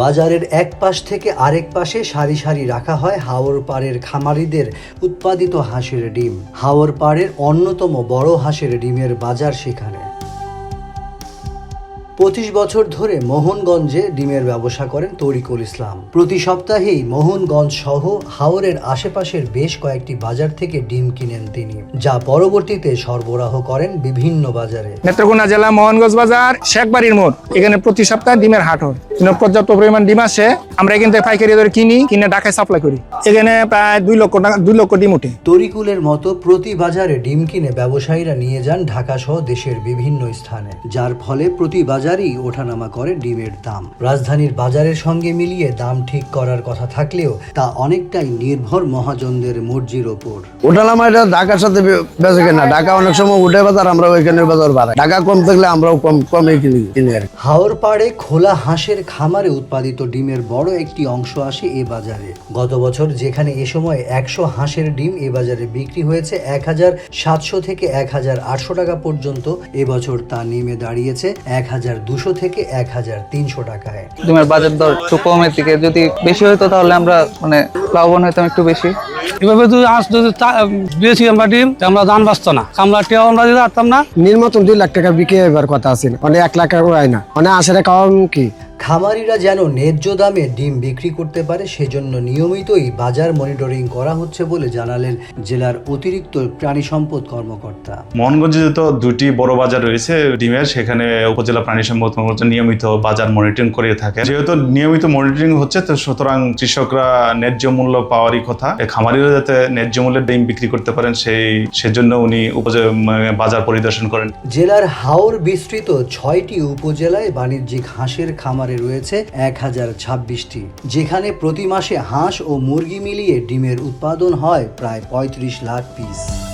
বাজারের এক পাশ থেকে আরেক পাশে সারি সারি রাখা হয় হাওর পাড়ের খামারিদের উৎপাদিত হাঁসের ডিম। হাওর পাড়ের অন্যতম বড় হাঁসের ডিমের বাজার সেখানে। পঁচিশ বছর ধরে মোহনগঞ্জে ডিমের ব্যবসা করেন তরিকুল ইসলাম। প্রতি সপ্তাহেই মোহনগঞ্জ সহ হাওরের আশেপাশের বেশ কয়েকটি বাজার থেকে ডিম কিনেন তিনি যা পরবর্তীতে সরবরাহ করেন বিভিন্ন বাজারে। নেত্রকোনা জেলা মোহনগঞ্জ বাজার শেখবাড়ির মোড়। এখানে প্রতি সপ্তাহে ডিমের হাট হয়। পর্যাপ্ত পরিমাণ ডিম আসে আমরা এখান থেকে পাইকারি দরে কিনি কিনে ঢাকায় সাপ্লাই করি। এখানে প্রায় দুই লক্ষ টাকা দুই লক্ষ ডিম উঠে তরিকুলের মতো প্রতি বাজারে ডিম কিনে ব্যবসায়ীরা নিয়ে যান ঢাকা সহ দেশের বিভিন্ন স্থানে যার ফলে প্রতি বাজারেই ওঠানামা করে ডিমের দাম। রাজধানীর বাজারের সঙ্গে মিলিয়ে দাম ঠিক করার কথা থাকলেও তা অনেকটাই নির্ভর মহাজনদের মর্জির ওপর। উঠালাম এটা ঢাকার সাথে বেচে কিনা? ঢাকা অনেক সময় উঠে বাজার আমরা ওইখানে বাজার বাড়াই। ঢাকা কম থাকলে আমরাও কম কমে কিনি কিনি আর হাওর পাড়ে খোলা হাঁসের খামারে উৎপাদিত ডিমের বড় একটি অংশ আসে এ বাজারে। গত বছর যেখানে এ সময় একশো হাঁসের ডিম এ বাজারে বিক্রি হয়েছে এক হাজার সাতশো থেকে এক হাজার আটশো টাকা পর্যন্ত এবছর তা নেমে দাঁড়িয়েছে এক হাজার দুশো থেকে এক হাজার তিনশো টাকায়। ডিমের বাজার দর একটু কমের দিকে যদি বেশি হতো তাহলে আমরা মানে লাভবান হইতাম একটু বেশি। এভাবে যদি আজ যদি বেশি আমরা ডিম আমরা দান বাঁচতো না। কামলা টিয়াও আমরা দিতে পারতাম না। নির্মতন দুই লাখ টাকা বিক্রি হবার কথা আছে। মানে এক লাখ টাকা হয় না। মানে আসে কম কি? খামারিরা যেন ন্যায্য দামে ডিম বিক্রি করতে পারে সেজন্য নিয়মিতই বাজার মনিটরিং করা হচ্ছে বলে জানালেন জেলার অতিরিক্ত প্রাণী সম্পদ কর্মকর্তা। মোহনগঞ্জে তো দুটি বড় বাজার রয়েছে ডিমের সেখানে উপজেলা প্রাণী সম্পদ কর্মকর্তা নিয়মিত বাজার মনিটরিং করে থাকে যেহেতু নিয়মিত মনিটরিং হচ্ছে তো সুতরাং কৃষকরা ন্যায্য মূল্য পাওয়ারই কথা। খামারিরা যাতে ন্যায্য মূল্যে ডিম বিক্রি করতে পারেন সেই সেজন্য উনি বাজার পরিদর্শন করেন। জেলার হাওর বিস্তৃত ছয়টি উপজেলায় বাণিজ্যিক হাঁসের খামারে রয়েছে এক হাজার ছাব্বিশটি, যেখানে প্রতি মাসে হাঁস ও মুরগি মিলিয়ে ডিমের উৎপাদন হয় প্রায় পঁয়ত্রিশ লাখ পিস